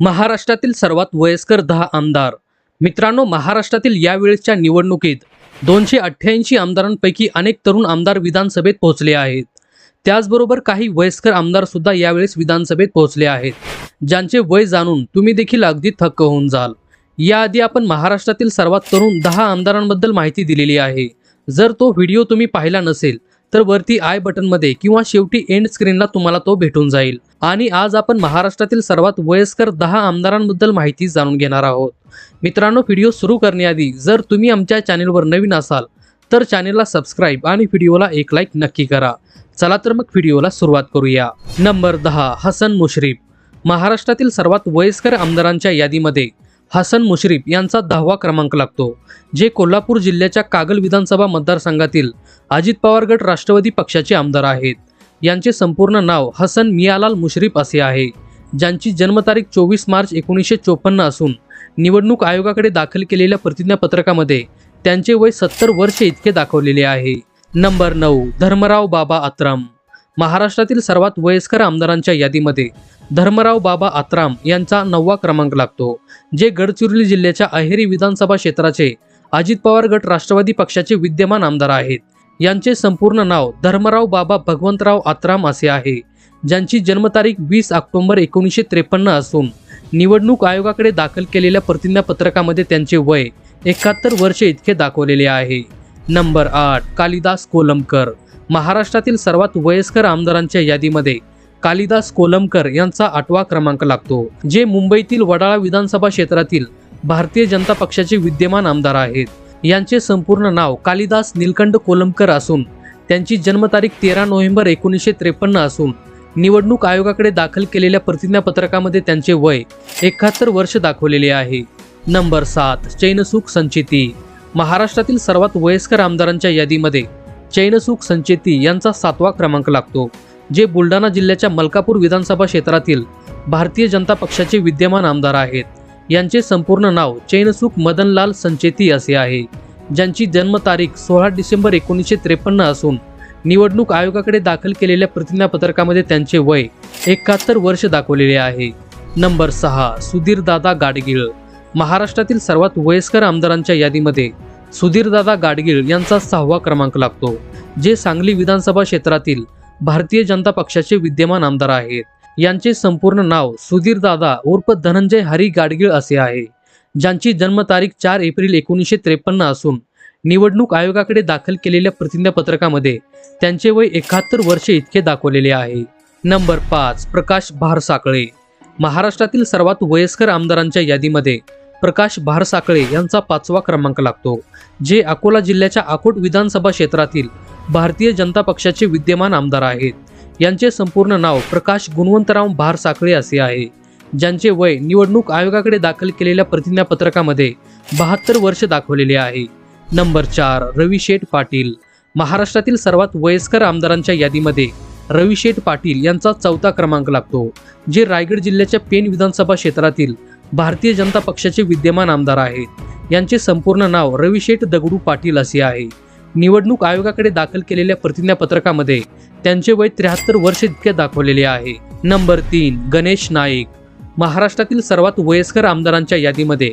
महाराष्ट्रातील सर्वात वयस्कर दहा आमदार. मित्रांनो महाराष्ट्रातील यावेळेसच्या निवडणुकीत दोनशे अठ्ठ्याऐंशी आमदारांपैकी अनेक तरुण आमदार विधानसभेत पोहोचले आहेत. त्याचबरोबर काही वयस्कर आमदार सुद्धा यावेळेस विधानसभेत पोहोचले आहेत. ज्यांचे वय जाणून तुम्ही देखील अगदी थक्क होऊन जाल. याआधी आपण महाराष्ट्रातील सर्वात तरुण दहा आमदारांबद्दल माहिती दिलेली आहे. जर तो व्हिडिओ तुम्ही पाहिला नसेल तर वरती आय बटनमध्ये किंवा शेवटी एंड स्क्रीनला तुम्हाला तो भेटून जाईल. आणि आज आपण महाराष्ट्रातील सर्वात वयस्कर दहा आमदारांबद्दल माहिती जाणून घेणार आहोत. मित्रांनो व्हिडिओ सुरू करण्याआधी जर तुम्ही आमच्या चॅनेलवर नवीन असाल तर चॅनेलला सबस्क्राईब आणि व्हिडिओला एक लाईक नक्की करा. चला तर मग व्हिडिओला सुरुवात करूया. नंबर दहा हसन मुश्रीफ. महाराष्ट्रातील सर्वात वयस्कर आमदारांच्या यादीमध्ये हसन मुश्रीफ यांचा दहावा क्रमांक लागतो जे कोल्हापूर जिल्ह्याच्या कागल विधानसभा मतदारसंघातील अजित पवार गट राष्ट्रवादी पक्षाचे आमदार आहेत. यांचे संपूर्ण नाव हसन मियालाल मुश्रीफ असे आहे. ज्यांची जन्मतारीख चोवीस मार्च एकोणीसशे चोपन्न असून निवडणूक आयोगाकडे दाखल केलेल्या प्रतिज्ञापत्रकामध्ये त्यांचे वय सत्तर वर्ष इतके दाखवलेले आहे. नंबर नऊ धर्मराव बाबा आत्राम महाराष्ट्रातील सर्वात वयस्कर आमदारांच्या यादीमध्ये धर्मराव बाबा आत्राम यांचा नववा क्रमांक लागतो जे गडचिरोली जिल्ह्याच्या अहेरी विधानसभा क्षेत्राचे अजित पवार गट राष्ट्रवादी पक्षाचे विद्यमान आमदार आहेत. यांचे संपूर्ण नाव धर्मराव बाबा भगवंतराव आत्राम असे आहे. ज्यांची जन्मतारीख वीस ऑक्टोंबर एकोणीसशे त्रेपन्न असून निवडणूक आयोगाकडे दाखल केलेल्या प्रतिज्ञापत्रकामध्ये त्यांचे वय एकाहत्तर वर्षे इतके दाखवलेले आहे. नंबर आठ कालिदास कोलमकर. महाराष्ट्रातील सर्वात वयस्कर आमदारांच्या यादीमध्ये कालिदास कोलमकर यांचा आठवा क्रमांक लागतो जे मुंबईतील वडाळा विधानसभा क्षेत्रातील भारतीय जनता पक्षाचे विद्यमान आमदार आहेत. यांचे संपूर्ण नाव कालिदास नीलकंठ कोलमकर असून त्यांची जन्मतारीख तेरा नोव्हेंबर एकोणीसशे त्रेपन्न असून निवडणूक आयोगाकडे दाखल केलेल्या प्रतिज्ञापत्रकामध्ये त्यांचे वय एकाहत्तर वर्ष दाखवलेले आहे. नंबर सात चैनसुख संचिती. महाराष्ट्रातील सर्वात वयस्कर आमदारांच्या यादीमध्ये चैनसुख संचेती यांचा सातवा क्रमांक लागतो जे बुलढाणा जिल्ह्याच्या मलकापूर विधानसभा क्षेत्रातील भारतीय जनता पक्षाचे विद्यमान आमदार आहेत. यांचे संपूर्ण नाव चैनसुख मदनलाल संचेती असे आहे. ज्यांची जन्मतारीख सोळा डिसेंबर एकोणीसशे त्रेपन्न असून निवडणूक आयोगाकडे दाखल केलेल्या प्रतिज्ञापत्रकामध्ये त्यांचे वय एकाहत्तर वर्ष दाखवलेले आहे. नंबर सहा सुधीरदादा गाडगिळ. महाराष्ट्रातील सर्वात वयस्कर आमदारांच्या यादीमध्ये सुधीरदादा गाडगीळ यांचा सहावा क्रमांक लागतो जे सांगली विधानसभा क्षेत्रातील भारतीय जनता पक्षाचे विद्यमान आमदार आहेत. यांचे संपूर्ण नाव सुधीरदादा उर्फ धनंजय हरी गाडगीळ असे आहे. ज्यांची जन्मतारीख चार एप्रिल एकोणीसशे त्रेपन्न असून निवडणूक आयोगाकडे दाखल केलेल्या प्रतिज्ञापत्रकामध्ये त्यांचे वय एकाहत्तर वर्षे इतके दाखवलेले आहे. नंबर पाच प्रकाश भारसाकळे. महाराष्ट्रातील सर्वात वयस्कर आमदारांच्या यादीमध्ये प्रकाश भारसाकळे यांचा पाचवा क्रमांक लागतो जे अकोला जिल्ह्याच्या अकोट विधानसभा क्षेत्रातील भारतीय जनता पक्षाचे विद्यमान आमदार आहेत. यांचे संपूर्ण नाव प्रकाश गुणवंतराव भारसाकळे असे आहे. ज्यांचे वय निवडणूक आयोगाकडे दाखल केलेल्या प्रतिज्ञापत्रकामध्ये बहात्तर वर्ष दाखवलेले आहे. नंबर चार रविशेठ पाटील. महाराष्ट्रातील सर्वात वयस्कर आमदारांच्या यादीमध्ये रविशेठ पाटील यांचा चौथा क्रमांक लागतो जे रायगड जिल्ह्याच्या पेन विधानसभा क्षेत्रातील भारतीय जनता पक्षाचे विद्यमान आमदार आहेत यांचे संपूर्ण नाव रविशेठ दगडू पाटील असे आहे. निवडणूक आयोगाकडे दाखल केलेल्या प्रतिज्ञापत्रकामध्ये त्यांचे वय त्र्याहत्तर वर्ष इतके दाखवलेले आहे. नंबर तीन गणेश नाईक. महाराष्ट्रातील सर्वात वयस्कर आमदारांच्या यादीमध्ये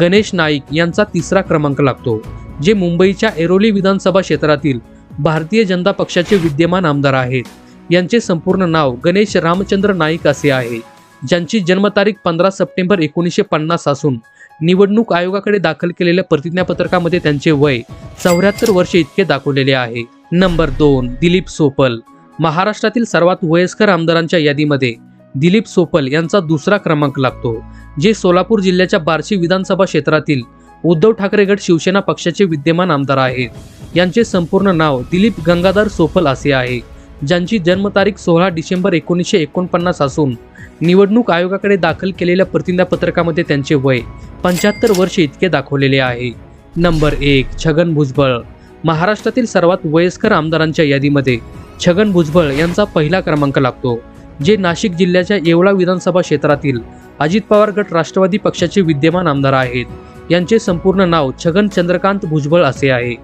गणेश नाईक यांचा तिसरा क्रमांक लागतो जे मुंबईच्या एरोली विधानसभा क्षेत्रातील भारतीय जनता पक्षाचे विद्यमान आमदार आहेत. यांचे संपूर्ण नाव गणेश रामचंद्र नाईक असे आहे. ज्यांची जन्मतारीख पंधरा सप्टेंबर एकोणीसशे पन्नास असून निवडणूक आयोगाकडे दाखल केलेल्या प्रतिज्ञापत्रकामध्ये त्यांचे वय चौऱ्याहत्तर वर्षे इतके दाखवलेले आहे. नंबर दोन दिलीप सोपल. महाराष्ट्रातील सर्वात वयस्कर आमदारांच्या यादीमध्ये दिलीप सोपल यांचा दुसरा क्रमांक लागतो जे सोलापूर जिल्ह्याच्या बार्शी विधानसभा क्षेत्रातील उद्धव ठाकरे गट शिवसेना पक्षाचे विद्यमान आमदार आहेत. यांचे संपूर्ण नाव दिलीप गंगाधर सोपल असे आहे ज्यांची जन्मतारीख सोळा डिसेंबर एकोणीसशे एकोणपन्नास असून निवडणूक आयोगाकडे दाखल केलेल्या प्रतिज्ञापत्रकामध्ये त्यांचे वय पंच्याहत्तर वर्ष इतके दाखवलेले आहे. नंबर एक छगन भुजबळ. महाराष्ट्रातील सर्वात वयस्कर आमदारांच्या यादीमध्ये छगन भुजबळ यांचा पहिला क्रमांक लागतो जे नाशिक जिल्ह्याच्या येवला विधानसभा क्षेत्रातील अजित पवार गट राष्ट्रवादी पक्षाचे विद्यमान आमदार आहेत. यांचे संपूर्ण नाव छगन चंद्रकांत भुजबळ असे आहे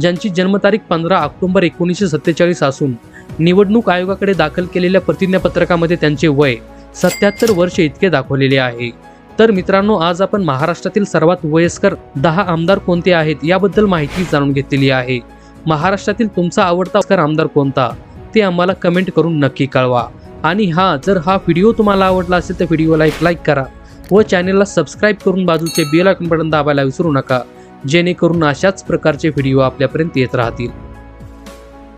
ज्यांची जन्मतारीख पंधरा ऑक्टोबर एकोणीसशे सत्तेचाळीस असून निवडणूक आयोगाकडे दाखल केलेल्या प्रतिज्ञापत्रकामध्ये त्यांचे वय सत्याहत्तर वर्ष इतके दाखवलेले आहे. तर मित्रांनो आज आपण महाराष्ट्रातील सर्वात वयस्कर दहा आमदार कोणते आहेत याबद्दल माहिती जाणून घेतलेली आहे. महाराष्ट्रातील तुमचा आवडता आमदार कोणता? ते आम्हाला कमेंट करून नक्की कळवा. आणि हा जर हा व्हिडिओ तुम्हाला आवडला असेल तर व्हिडिओला एक लाईक करा व चॅनलला सबस्क्राईब करून बाजूचे बेल आयकॉन बटन दाबायला विसरू नका. जेणेकरून अशाच प्रकारचे व्हिडिओ आपल्यापर्यंत येत राहतील.